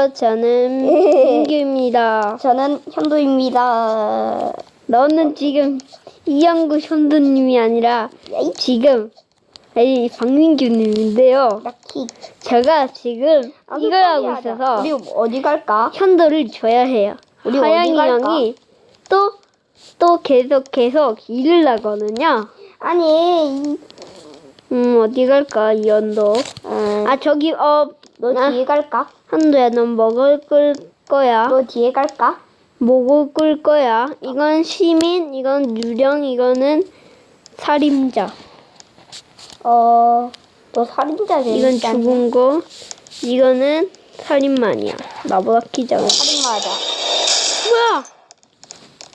안녕하세요. 저는 민규입니다. 저는 현도입니다. 너는 지금 이영구 현두님이 아니라 야이 지금 이 박민규님인데요. 제가 지금 이걸 하고 있어서 우리 어디 갈까? 현도를 줘야 해요. 우리 하영이 어디 갈까? 형이 또 또 계속 계속 일을 하거든요. 아니, 이, 음 어디 갈까 이 현도? 어, 아 저기 어 너 아, 뒤에 갈까? 현도야 넌 먹을 끌 거야. 너 뒤에 갈까? 목을 끌 거야. 이건 시민, 이건 유령, 이거는 살인자. 어, 너 살인자 이건 재밌지 않냐? 죽은 거. 이거는 살인마니야. 나보다 키 작아. 살인마자. 뭐야?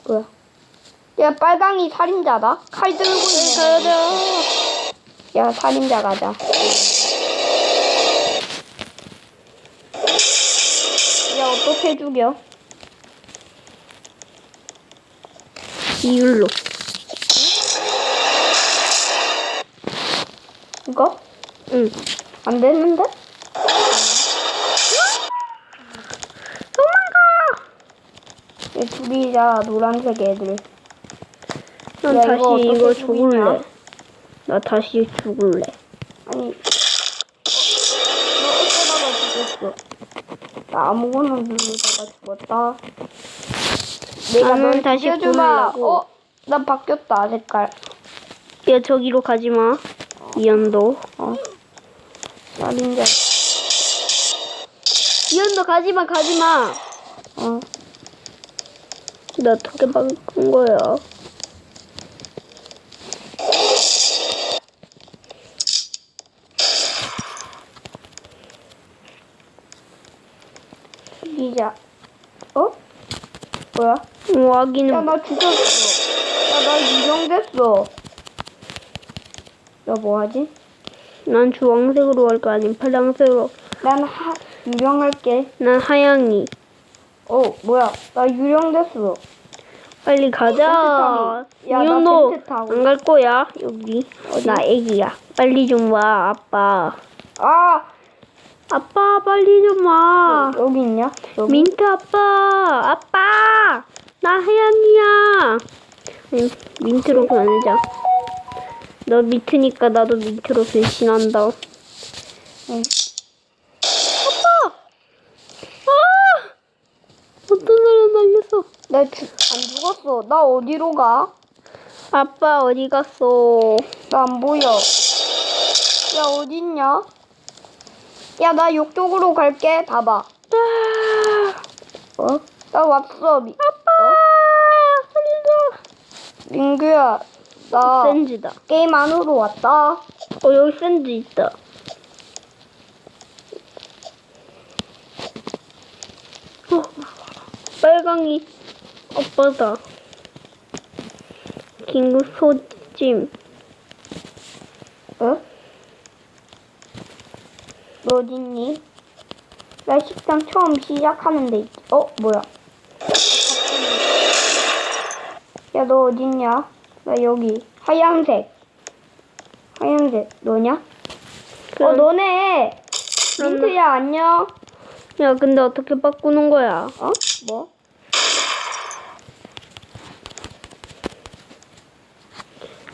뭐야? 야, 빨강이 살인자다? 칼 들고 있는. 가자. 야, 살인자 가자. 죽여? 이율로. 이거? 응. 안 되는데? 도망가! 얘 둘이자 노란색 애들. 난 야, 다시 이거 이거, 죽을래. 죽이냐? 나 다시 죽을래. 아니, 너 어쩌다가 죽었어? 나 아무거나 누르다가 죽었다. 내가 나는 널 다시 죽여주마. 구하려고. 어? 나 바뀌었다, 색깔. 야, 저기로 가지 마. 이현도. 어. 살인자. 이현도 가지 마, 가지 마. 어. 나 어떻게 바꾼 거야? 죽이자. 어? 뭐야? 어, 아기는 야, 나 죽였어. 야, 나 유령됐어. 너 뭐하지? 난 주황색으로 할거 아니면 파란색으로. 난 하, 유령할게. 난 하양이. 어, 뭐야? 나 유령됐어. 빨리 가자. 타기. 야, 나 이현도 벤트 타고. 안 갈 거야. 여기. 나 애기야. 빨리 좀 와, 아빠. 아! 아빠, 빨리 좀 와. 여기 있냐? 여기? 민트 아빠. 아빠. 나. 아니, 민트로 변하자. 너 민트니까 나도 민트로 변신한다. 응. 아빠! 아! 어떤 사람 날렸어? 나 죽, 안 죽었어. 나 어디로 가? 아빠 어디 갔어? 나 안 보여. 야, 어딨냐? 야, 나 욕쪽으로 갈게. 봐봐. 아, 어? 나 왔어. 미, 아빠 살려줘. 민규야, 나 샌즈다. 게임 안으로 왔다. 어 여기 샌즈 있다. 어, 빨강이 아빠다. 긴급 소짐. 어? 너 어딨니? 나 식당 처음 시작하는 데 있... 어? 뭐야? 야, 너 어딨냐? 나 여기. 하얀색. 하얀색. 너냐? 어, 그럼- 너네! 그럼 민트야, 안녕. 야 근데 어떻게 바꾸는 거야? 어? 뭐?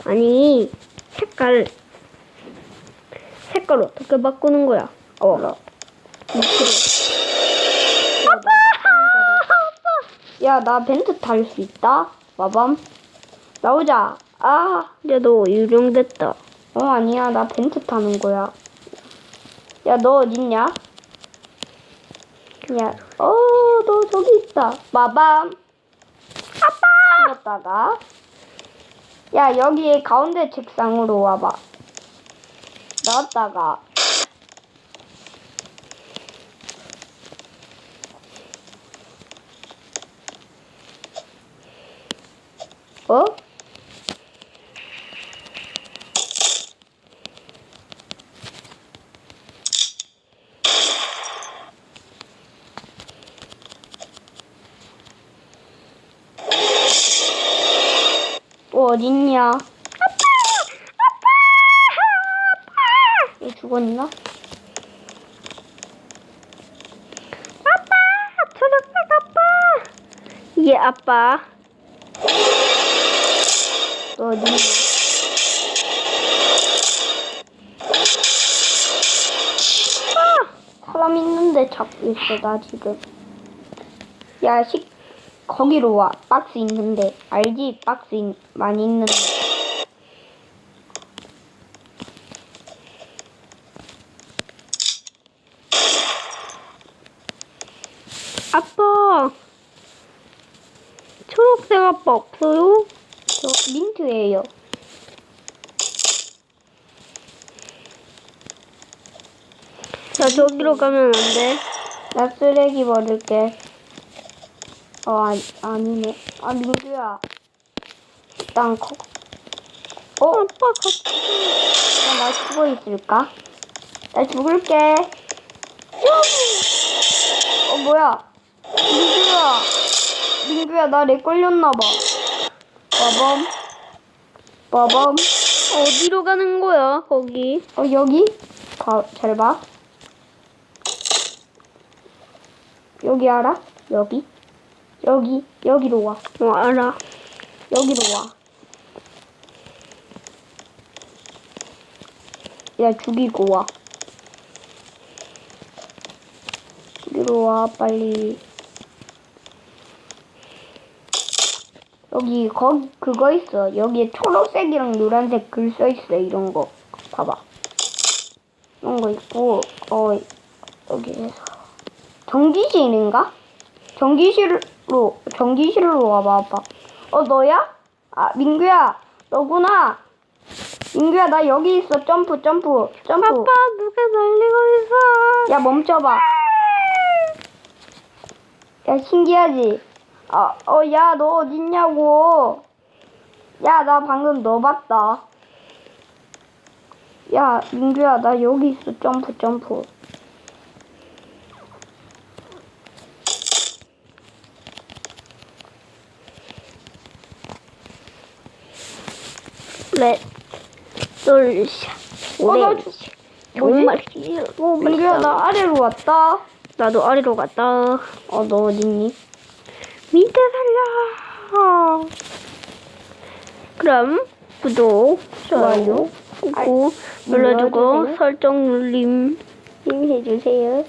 아니 색깔 색깔 어떻게 바꾸는 거야? 어. 아빠! 야, 나 벤트 탈 수 있다? 마밤. 나오자. 아. 야 너 유령됐다. 어, 아니야. 나 벤트 타는 거야. 야, 너 어딨냐? 야, 어, 너 저기 있다. 마밤. 아빠! 죽었다가. 야, 여기 가운데 책상으로 와봐. 나왔다가. 어? 또 어딨냐? 아빠! 아빠! 아빠! 얘 죽었나? 아빠! 이게 아빠. 너 어딨냐? 사람 있는데 잡고 있어 나 지금. 야 식 거기로 와 박스 있는데 알지 박스 있- 많이 있는데. 아빠. 초록색 아빠 없어요? 저 민트예요. 자, 저기로 가면 안 돼. 나 쓰레기 버릴게. 어, 아니, 아니네. 아, 민규야. 일단, 거, 어? 아빠 같이. 야, 나 죽어 있을까? 나 죽을게. 어, 뭐야. 민규야. 민규야, 나 렉 걸렸나봐. 빠범. 빠범. 어디로 가는 거야, 거기? 어, 여기? 봐, 잘 봐. 여기 알아? 여기? 여기, 여기로 와. 어, 알아. 여기로 와. 야, 죽이고 와. 여기로 와, 빨리. 여기, 거기, 그거 있어. 여기에 초록색이랑 노란색 글 써 있어. 이런 거. 봐봐. 이런 거 있고, 어, 여기에서. 전기실인가? 전기실로, 전기실로 와봐, 아빠. 어, 너야? 아, 민규야, 너구나. 민규야, 나 여기 있어. 점프, 점프, 점프. 아빠, 누가 날리고 있어? 야, 멈춰봐. 야, 신기하지? 아, 어, 야, 너 어딨냐고. 야, 나 방금 너 봤다. 야, 민규야, 나 여기 있어. 점프, 점프. 렛, 돌샷, 어, 나 오렌지. 뭐지? 정말 싫어. 민규야, 나 아래로 왔다. 나도 아래로 갔다. 어, 너 어딨니? 밑에 살려. 그럼 구독, 좋아요, 알- 꾹 눌러주고. 설정 눌림. 힘 해주세요.